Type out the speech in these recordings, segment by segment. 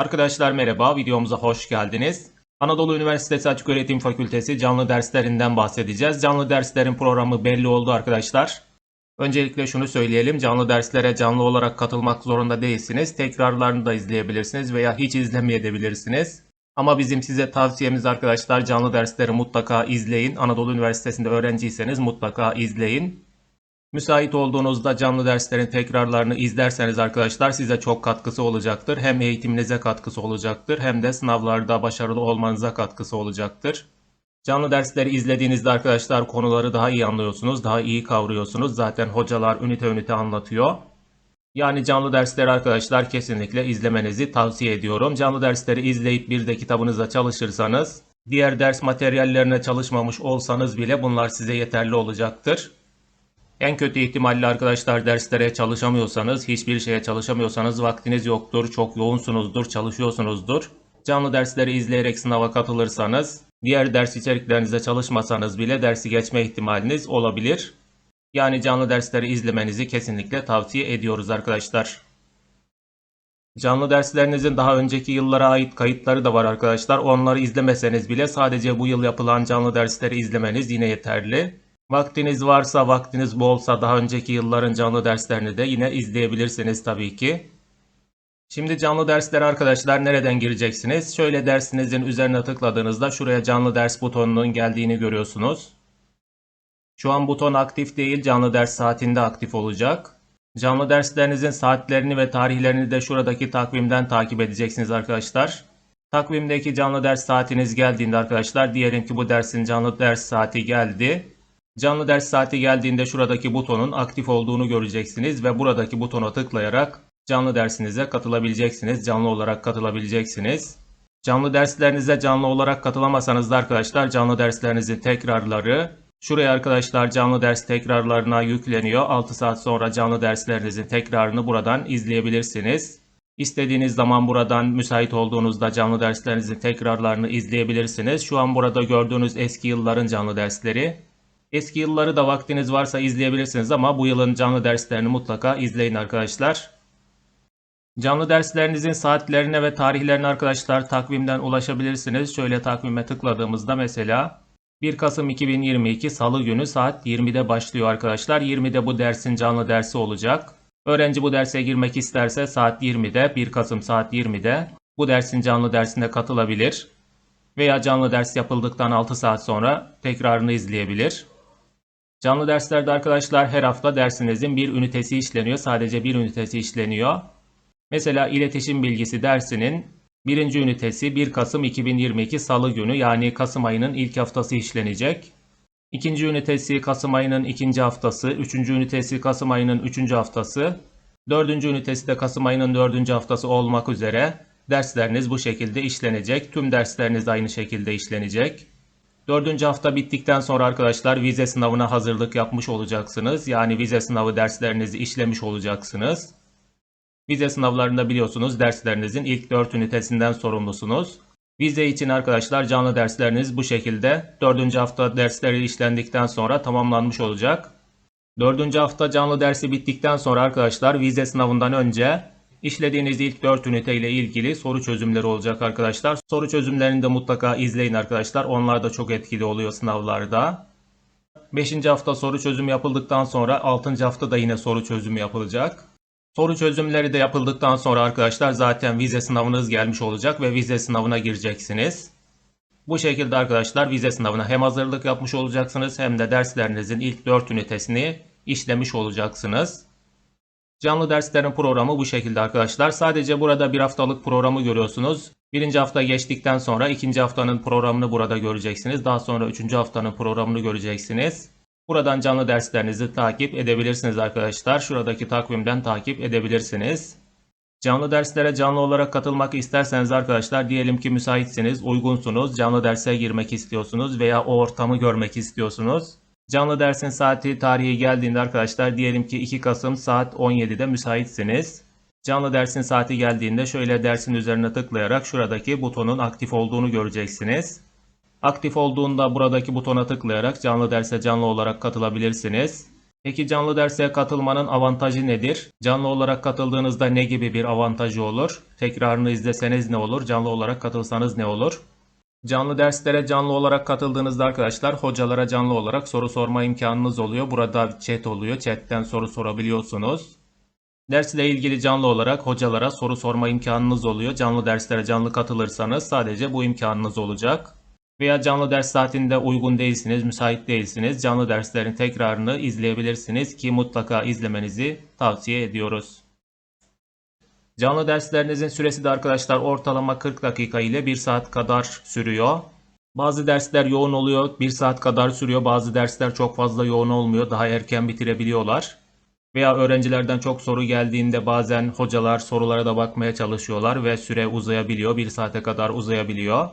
Arkadaşlar merhaba, videomuza hoş geldiniz. Anadolu Üniversitesi Açıköğretim Fakültesi canlı derslerinden bahsedeceğiz. Canlı derslerin programı belli oldu arkadaşlar. Öncelikle şunu söyleyelim, canlı derslere canlı olarak katılmak zorunda değilsiniz. Tekrarlarını da izleyebilirsiniz veya hiç izlemeyebilirsiniz. Ama bizim size tavsiyemiz arkadaşlar canlı dersleri mutlaka izleyin. Anadolu Üniversitesi'nde öğrenciyseniz mutlaka izleyin. Müsait olduğunuzda canlı derslerin tekrarlarını izlerseniz arkadaşlar size çok katkısı olacaktır. Hem eğitiminize katkısı olacaktır hem de sınavlarda başarılı olmanıza katkısı olacaktır. Canlı dersleri izlediğinizde arkadaşlar konuları daha iyi anlıyorsunuz, daha iyi kavruyorsunuz. Zaten hocalar ünite ünite anlatıyor. Yani canlı dersleri arkadaşlar kesinlikle izlemenizi tavsiye ediyorum. Canlı dersleri izleyip bir de kitabınıza çalışırsanız, diğer ders materyallerine çalışmamış olsanız bile bunlar size yeterli olacaktır. En kötü ihtimalle arkadaşlar derslere çalışamıyorsanız, hiçbir şeye çalışamıyorsanız vaktiniz yoktur, çok yoğunsunuzdur, çalışıyorsunuzdur. Canlı dersleri izleyerek sınava katılırsanız, diğer ders içeriklerinize çalışmasanız bile dersi geçme ihtimaliniz olabilir. Yani canlı dersleri izlemenizi kesinlikle tavsiye ediyoruz arkadaşlar. Canlı derslerinizin daha önceki yıllara ait kayıtları da var arkadaşlar. Onları izlemeseniz bile sadece bu yıl yapılan canlı dersleri izlemeniz yine yeterli. Vaktiniz varsa, vaktiniz bolsa daha önceki yılların canlı derslerini de yine izleyebilirsiniz tabii ki. Şimdi canlı derslere arkadaşlar nereden gireceksiniz? Şöyle dersinizin üzerine tıkladığınızda şuraya canlı ders butonunun geldiğini görüyorsunuz. Şu an buton aktif değil, canlı ders saatinde aktif olacak. Canlı derslerinizin saatlerini ve tarihlerini de şuradaki takvimden takip edeceksiniz arkadaşlar. Takvimdeki canlı ders saatiniz geldiğinde arkadaşlar diyelim ki bu dersin canlı ders saati geldi. Canlı ders saati geldiğinde şuradaki butonun aktif olduğunu göreceksiniz ve buradaki butona tıklayarak canlı dersinize katılabileceksiniz. Canlı olarak katılabileceksiniz. Canlı derslerinize canlı olarak katılamasanız da arkadaşlar canlı derslerinizin tekrarları şuraya arkadaşlar canlı ders tekrarlarına yükleniyor. 6 saat sonra canlı derslerinizin tekrarını buradan izleyebilirsiniz. İstediğiniz zaman buradan müsait olduğunuzda canlı derslerinizin tekrarlarını izleyebilirsiniz. Şu an burada gördüğünüz eski yılların canlı dersleri. Eski yılları da vaktiniz varsa izleyebilirsiniz ama bu yılın canlı derslerini mutlaka izleyin arkadaşlar. Canlı derslerinizin saatlerine ve tarihlerine arkadaşlar takvimden ulaşabilirsiniz. Şöyle takvime tıkladığımızda mesela 1 Kasım 2022 Salı günü saat 20'de başlıyor arkadaşlar. 20'de bu dersin canlı dersi olacak. Öğrenci bu derse girmek isterse saat 20'de 1 Kasım saat 20'de bu dersin canlı dersine katılabilir. Veya canlı ders yapıldıktan 6 saat sonra tekrarını izleyebilir. Canlı derslerde arkadaşlar her hafta dersinizin bir ünitesi işleniyor. Sadece bir ünitesi işleniyor. Mesela iletişim bilgisi dersinin birinci ünitesi 1 Kasım 2022 Salı günü yani Kasım ayının ilk haftası işlenecek. İkinci ünitesi Kasım ayının ikinci haftası, üçüncü ünitesi Kasım ayının üçüncü haftası, dördüncü ünitesi de Kasım ayının dördüncü haftası olmak üzere dersleriniz bu şekilde işlenecek. Tüm dersleriniz aynı şekilde işlenecek. Dördüncü hafta bittikten sonra arkadaşlar vize sınavına hazırlık yapmış olacaksınız. Yani vize sınavı derslerinizi işlemiş olacaksınız. Vize sınavlarında biliyorsunuz derslerinizin ilk 4 ünitesinden sorumlusunuz. Vize için arkadaşlar canlı dersleriniz bu şekilde 4. hafta dersleri işlendikten sonra tamamlanmış olacak. 4. hafta canlı dersi bittikten sonra arkadaşlar vize sınavından önce işlediğiniz ilk 4 ünite ile ilgili soru çözümleri olacak arkadaşlar. Soru çözümlerini de mutlaka izleyin arkadaşlar. Onlar da çok etkili oluyor sınavlarda. 5. hafta soru çözümü yapıldıktan sonra 6. hafta da yine soru çözümü yapılacak. Soru çözümleri de yapıldıktan sonra arkadaşlar zaten vize sınavınız gelmiş olacak ve vize sınavına gireceksiniz. Bu şekilde arkadaşlar vize sınavına hem hazırlık yapmış olacaksınız hem de derslerinizin ilk 4 ünitesini işlemiş olacaksınız. Canlı derslerin programı bu şekilde arkadaşlar. Sadece burada bir haftalık programı görüyorsunuz. Birinci hafta geçtikten sonra ikinci haftanın programını burada göreceksiniz. Daha sonra üçüncü haftanın programını göreceksiniz. Buradan canlı derslerinizi takip edebilirsiniz arkadaşlar. Şuradaki takvimden takip edebilirsiniz. Canlı derslere canlı olarak katılmak isterseniz arkadaşlar diyelim ki müsaitsiniz, uygunsunuz, canlı derse girmek istiyorsunuz veya o ortamı görmek istiyorsunuz. Canlı dersin saati tarihi geldiğinde arkadaşlar diyelim ki 2 Kasım saat 17'de müsaitsiniz. Canlı dersin saati geldiğinde şöyle dersin üzerine tıklayarak şuradaki butonun aktif olduğunu göreceksiniz. Aktif olduğunda buradaki butona tıklayarak canlı derse canlı olarak katılabilirsiniz. Peki canlı derse katılmanın avantajı nedir? Canlı olarak katıldığınızda ne gibi bir avantajı olur? Tekrarını izleseniz ne olur? Canlı olarak katılsanız ne olur? Canlı derslere canlı olarak katıldığınızda arkadaşlar hocalara canlı olarak soru sorma imkanınız oluyor. Burada chat oluyor. Chatten soru sorabiliyorsunuz. Dersle ilgili canlı olarak hocalara soru sorma imkanınız oluyor. Canlı derslere canlı katılırsanız sadece bu imkanınız olacak. Veya canlı ders saatinde uygun değilsiniz, müsait değilsiniz. Canlı derslerin tekrarını izleyebilirsiniz ki mutlaka izlemenizi tavsiye ediyoruz. Canlı derslerinizin süresi de arkadaşlar ortalama 40 dakika ile 1 saat kadar sürüyor. Bazı dersler yoğun oluyor, 1 saat kadar sürüyor. Bazı dersler çok fazla yoğun olmuyor, daha erken bitirebiliyorlar. Veya öğrencilerden çok soru geldiğinde bazen hocalar sorulara da bakmaya çalışıyorlar ve süre uzayabiliyor, 1 saate kadar uzayabiliyor.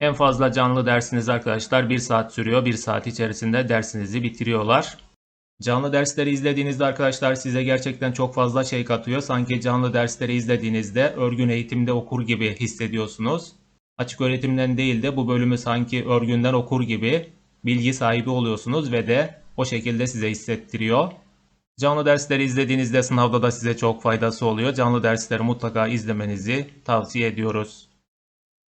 En fazla canlı dersiniz arkadaşlar 1 saat sürüyor. 1 saat içerisinde dersinizi bitiriyorlar. Canlı dersleri izlediğinizde arkadaşlar size gerçekten çok fazla şey katıyor. Sanki canlı dersleri izlediğinizde örgün eğitimde okur gibi hissediyorsunuz. Açık öğretimden değil de bu bölümü sanki örgünden okur gibi bilgi sahibi oluyorsunuz ve de o şekilde size hissettiriyor. Canlı dersleri izlediğinizde sınavda da size çok faydası oluyor. Canlı dersleri mutlaka izlemenizi tavsiye ediyoruz.